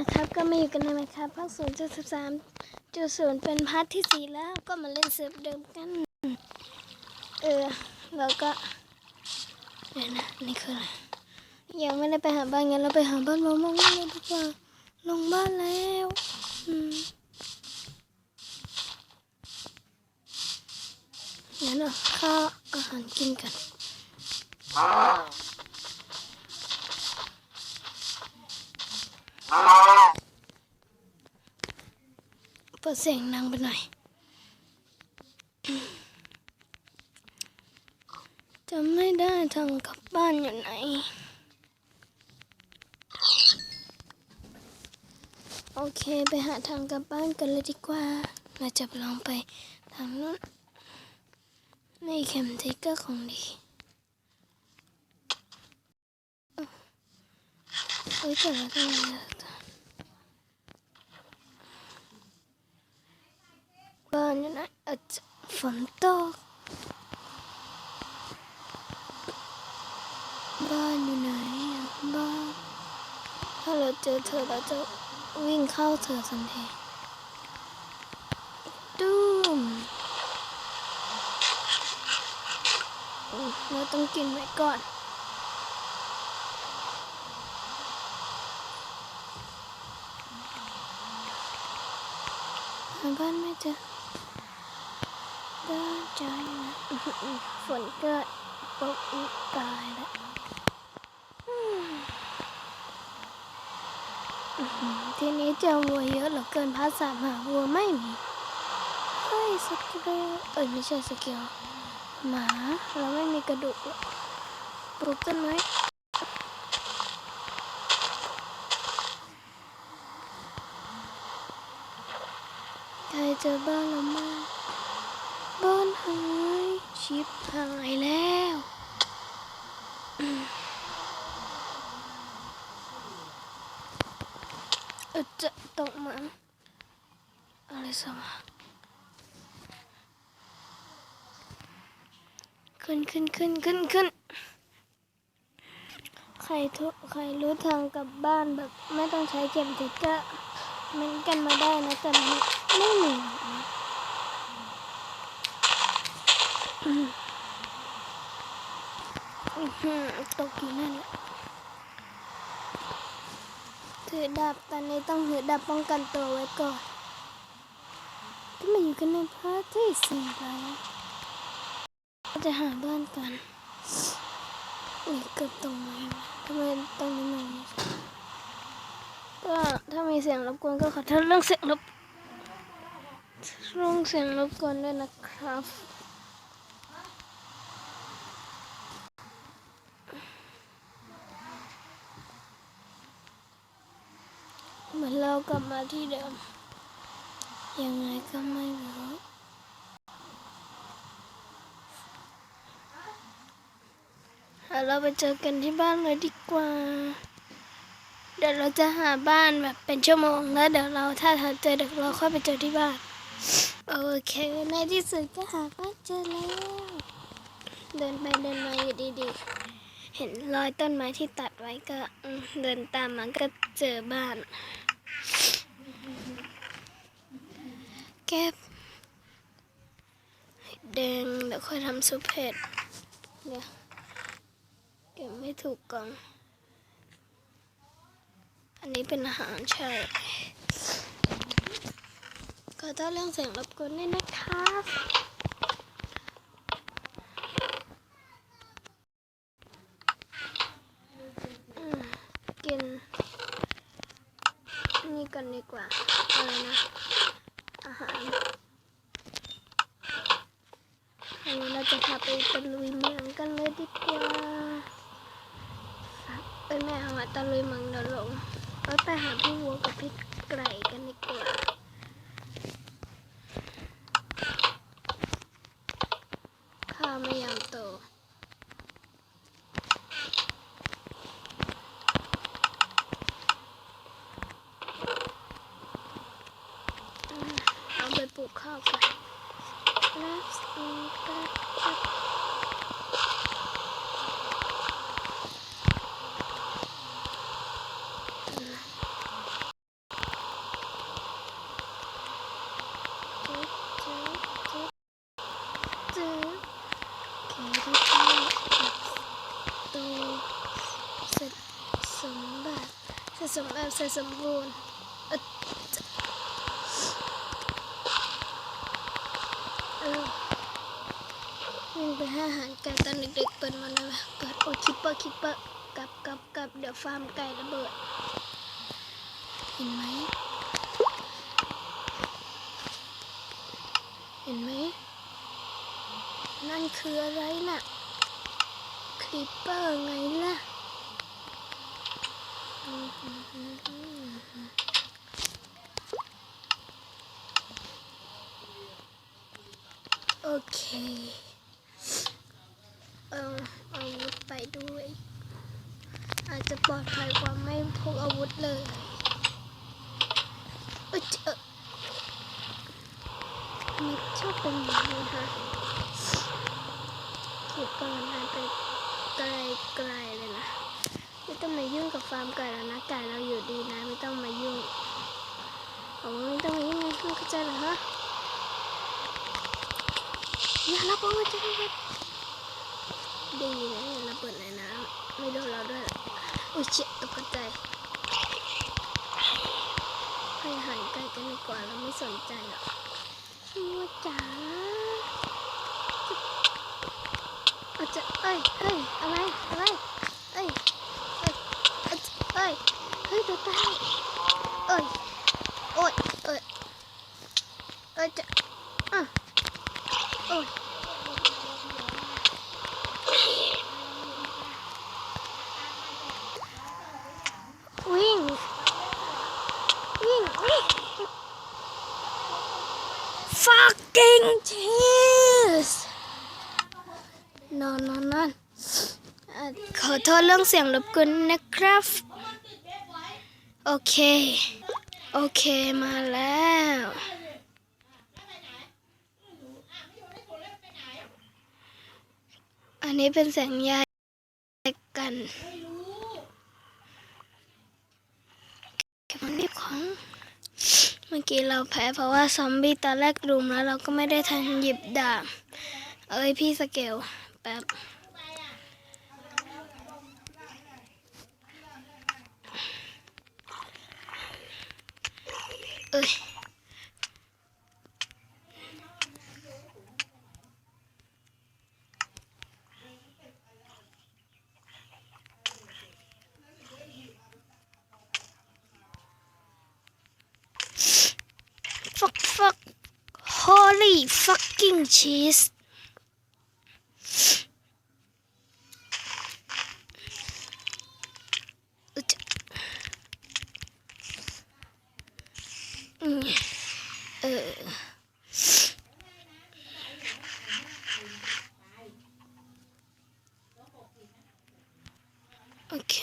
นะครับ ก็มาอยู่กันในไหมครับภาคศูนย์จุดสิบสามจุดศูนย์เป็นพาร์ทที่สี่แล้วก็มาเล่นเซิร์ฟเดิมกัน เออแล้วก็เดี๋ยวนะนี่คืออะไรยังไม่ได้ไปหาบ้านงั้นเราไปหาบ้านมามองเลยดีกว่าลงบ้านแล้วอืมงั้นเอาข้าวอาหารกินกัน เปิดเสียงดังไปหน่อย จะไม่ได้ทางกลับบ้านอยู่ไหน โอเคไปหาทางกลับบ้านกันเลยดีกว่าเราจะลองไปทางนู้นในเข็มทิกเกอร์ของดีเอ้ยแต่ละทางเนี่ย บ้านอยู่ไหนอาจจะฝนตก บ้านอยู่ไหนบ้าน ถ้าเราเจอเธอเราจะวิ่งเข้าเธอทันทีตูมอืมเราต้องกินไว้ก่อนหาบ้านไม่เจอ บ้ใจนะฝนก็ตกอีกตายแล้วทีนี้เจอวัวเยอะเหลือเกินภาษาหาวัวไม่มี เฮ้ยสกิลเอ้ยไม่ใช่สกิลหมาเราไม่มีกระดูกหรอกปลูกต้นไม้ใครเจอบ้านเรามากบ้านหายชิปหายแล้วอืมเออ จะตกมาอะไรสวะขึ้นขึ้นขึ้นขึ้นขึ้นใครทุใครรู้ทางกลับบ้านแบบไม่ต้องใช้เก็บติดก็มันกันมาได้นะแต่ไม่มีนะอืมอื้อหือตกอยู่นั่นแหละ ถือดาบตอนนี้ต้องถือดาบป้องกันตัวไว้ก่อนก็มาอยู่กันในพาร์ทที่สี่แล้วเราจะหาบ้านกันนี่เกือบตรงไหนวะทำไมตรงนี้มันก็ถ้ามีเสียงรบกวนก็ขอโทษเรื่องเสียงรบเรื่องเสียงรบกวนด้วยนะครับ เรากลับมาที่เดิม ยังไงก็ไม่รู้เราไปเจอกันที่บ้านเลยดีกว่า เดี๋ยวเราจะหาบ้านแบบเป็นชั่วโมงแล้วเดี๋ยวเราถ้าเราเจอเดี๋ยวเราค่อยไปเจอที่บ้าน โอเค ในที่สุดก็หาบ้านเจอแล้ว เดินไปเดินมาอยู่ดีๆ เห็นรอยต้นไม้ที่ตัดไว้ก็เดินตามมันก็เจอบ้าน แก็บแดงเดี๋ยวค่อยทำซุปเห็ดเดี๋ยวเก็บไม่ถูกกล่อง อันนี้เป็นอาหารใช่ ก็ต้องเรื่องเสียงรบกวนด้วยนะครับอืมกิน นี่ กันดีกว่าอะไรนะ อาหารอันนี้เราจะพาไปตะลุยเมืองกันเลยดีกว่าเอ้ยไม่เอาตะลุยเมืองเดี๋ยวลงไปหาพี่วัวกับพี่ไก่กันดีกว่า ข้าวไม่ยอมโต เอาไปปลูกข้าวกันแล้วสิก็ สมแบบใส่สมบูรณ์เออเออวิ่งไปให้อาหารไก่ตอนเด็กๆเปิดมาเลยเปิดโอ้คิปเปอร์คิปเปอร์กลับกลับกลับเดี๋ยวฟาร์มไก่ระเบิด เห็นไหมเห็นไหมนั่นคืออะไรน่ะคลิปเปอร์ไงล่ะ โอเคเอาเอาอาวุธไปด้วย อาจจะปลอดภัยกว่าไม่พกอาวุธเลยเอยเจอมันชอบเป็นย่างนี้ค่ะคิดก่อนนานไปไกล ต้องมายุ่งกับฟาร์มไก่แล้วนะไก่เราอยู่ดีนะไม่ต้องมายุ่งผมว่าไม่ต้องมายุ่งนะเข้าใจเหรอฮะอย่ารับเอาไว้จะได้ไว้ดีนะอย่าระเบิดในน้ำไม่โดนเราด้วยอุ้ยเจ็บตกใจให้หารไก่กันดีกว่าเราไม่สนใจหรอกชัวจ๋าอาจจะเอ้ยเอ้ยอะไรอะไรเอ้ย เอ้ยเอ้ย เฮ้ยตัวตายเอ้ยโอ้ยเอ้ยเอ้ยจะอะโอ้ยวิ่งวิ่งวิ่ง fucking cheese นอนนอนนอนขอโทษเรื่องเสียงรบกวนนะครับ โอเค โอเคมาแล้ว อันนี้เป็นเสียงยายกันเก็บมันดีของ เมื่อกี้เราแพ้เพราะว่าซอมบี้ตอนแรกรุมแล้วเราก็ไม่ได้ทันหยิบดาบ เอ้ยพี่สเกลแป๊บ เอ้ย fuck fuck holy fucking cheese โอเค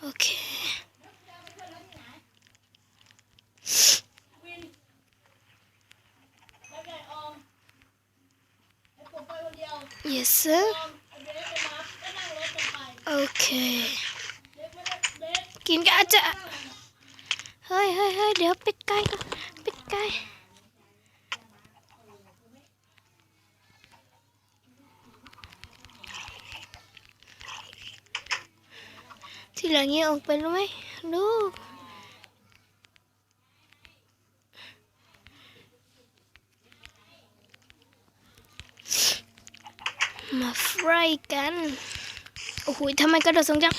โอเค yes sir โอเค กินกันอาจจะ ฮ้ยเฮ้ยเฮ้ยเดี๋ยวปิดไก่ก่อนปิดไก่ทีหลังนี้ออกไปรู้ไหมลูกมาฟรายกัน โอ้โหทำไมกระโดดสูงจัง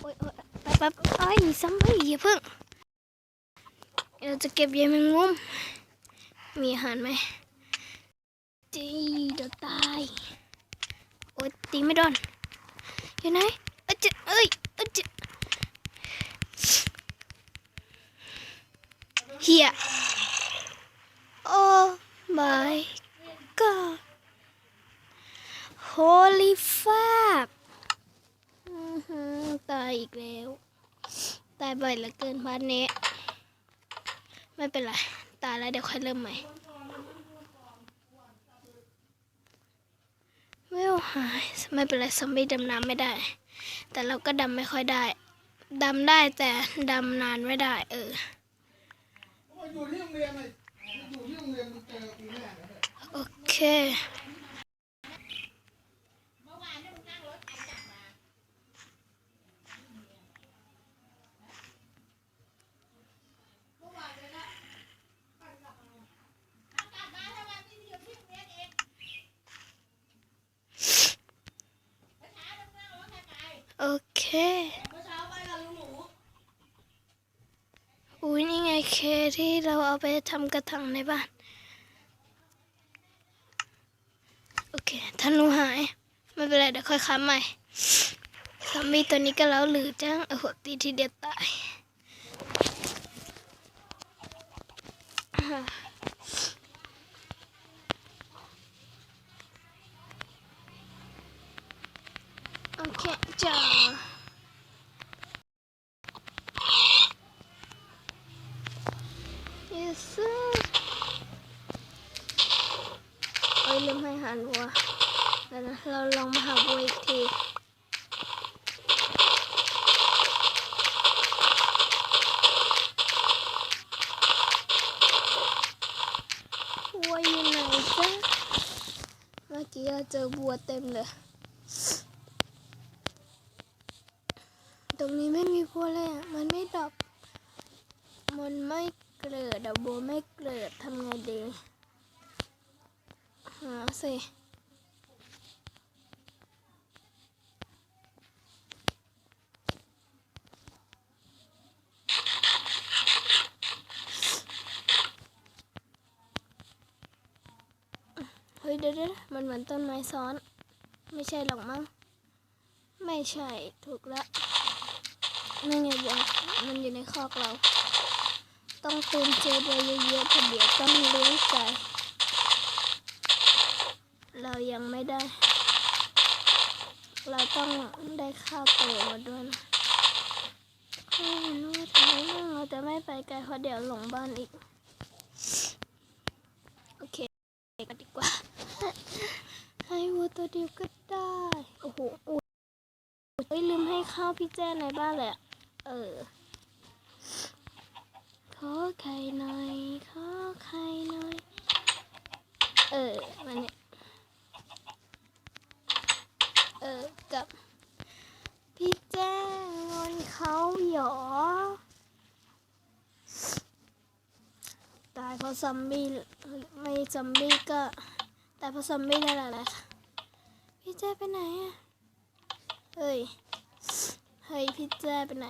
โอ๊ยโอ๊ย แป๊บแป๊บเอ้ยซัมบี้อย่าเพิ่งเราจะเก็บยายแมงมุม มีอาหารไหมจีเดี๋ยวตาย โอ๊ยตีไม่โดนอยู่ไหนเอ้ยจเอ้ยเอ้ยจเฮีย Oh my god Holy fuck อื้อหือตายอีกแล้ว ตายบ่อยเหลือเกินพันนี้ ไม่เป็นไร ตายแล้วเดี๋ยวค่อยเริ่มใหม่ไม่หายไม่เป็นไรซอมบี้ดำน้ำไม่ได้ แต่เราก็ดำไม่ค่อยได้ดำได้แต่ดำนานไม่ได้ เอออยู่ที่โรงเรียนเลยอยู่ที่โรงเรียนมันเจอปีแรกเลยโอเค โอเค อุ้ยนี่ไงเค ที่เราเอาไปทำกระถางในบ้าน โอเคธนูหาย ไม่เป็นไรเดี๋ยวค่อยค้ำใหม่ซอมบี้ตัวนี้ก็แล้วหรือจังโอ้โหตีทีเดียวตายโอเคจ้า yes sir เอ้ยลืมให้หารวัวเดี๋ยวนะเราลองมาหาวัวอีกทีวัวอยู่ไหนจ๊ะเมื่อกี้เราเจอวัวเต็มเลย ตรงนี้ไม่มีวัวเลยอะ มันไม่ดรอปมันไม่เกลือดอะบัว ไม่เกลือทำไงดีหาสิเฮ้ยเดี๋ยวมันเหมือนต้นไม้ซ้อน ไม่ใช่หรอกมั้ง ไม่ใช่ ถูกแล้วนั่นไงบัวมันอยู่ในคอกเรา ต้องตูนเจอไปเยอะๆเพราะเดี๋ยวต้องเลี้ยงไก่เรายังไม่ได้ เราต้องได้ข้าวโตมาด้วยนะไม่รู้ทำไมเราจะไม่ไปไกลเพราะเดี๋ยวหลงบ้านอีก โอเคไปดีกว่า ให้วัวตัวเดียวก็ได้ โอ้โหอุ้ยลืมให้ข้าวพี่แจ้ในบ้านเลยอะเออ ขอไข่หน่อย ขอไข่หน่อย เออมาเนี่ยเออ กับ พี่แจ้งงอนเขาหยอ ตายเพราะซอมบี้ไม่ซอมบี้ก็ ตายเพราะซอมบี้นั่นแหละค่ะพี่แจ้ไปไหนอะเฮ้ย เฮ้ย พี่แจ้ไปไหน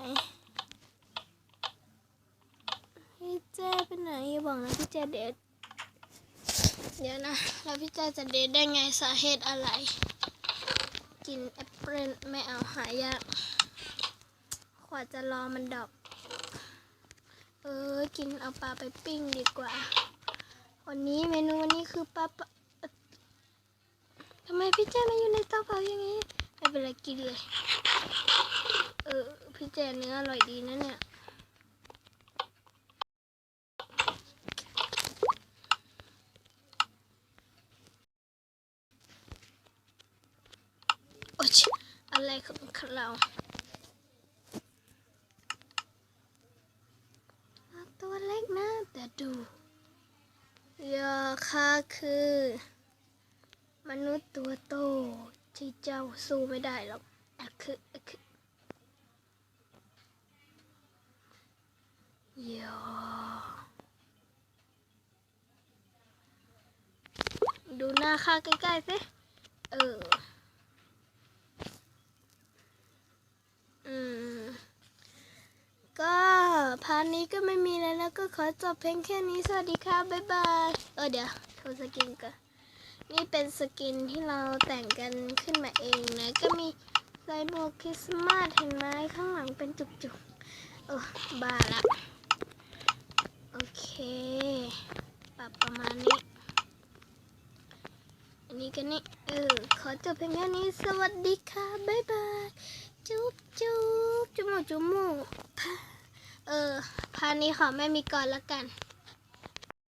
พี่แจ้ไปไหนอย่าบอกนะพี่แจ้เดทเดี๋ยวนะแล้วพี่แจ้จะเดทได้ไงสาเหตุอะไร กินแอปเปิลไม่เอาหายากกว่าจะรอมันดอก เออ กินเอาปลาไปปิ้งดีกว่า วันนี้เมนูวันนี้คือปลาปลาทำไมพี่แจ้มาอยู่ในเตาเผาอย่างนี้ไม่เป็นไรกินเลย เออ พี่แจ้เนื้ออร่อยดีนะเนี่ย โอ๊ยอะไรของ เราตัวเล็กนะแต่ดูยาค่าคือ มนุษย์ตัวโตที่เจ้าสู้ไม่ได้หรอกอะคืออะคือยาดูหน้าค่าใกล้ๆสิ เออ อืม ก็พาร์ทนี้ก็ไม่มีแล้วแล้วก็ขอจบเพียงแค่นี้ สวัสดีค่ะ บ๊ายบาย เออเดี๋ยวโทรสกินก่อน นี่เป็นสกินที่เราแต่งกันขึ้นมาเองนะ ก็มีใส่หมวกคริสต์มาสเห็นไหมข้างหลังเป็นจุกๆเออบ้าละ โอเค ปรับประมาณนี้ อันนี้กันนี่ เออ ขอจบเพียงแค่นี้ สวัสดีค่ะ บ๊ายบาย จุ๊บจุ๊บจุ๊บหมูจุ๊บหมูพะเออพานี้ขอไม่มีก่อนละกัน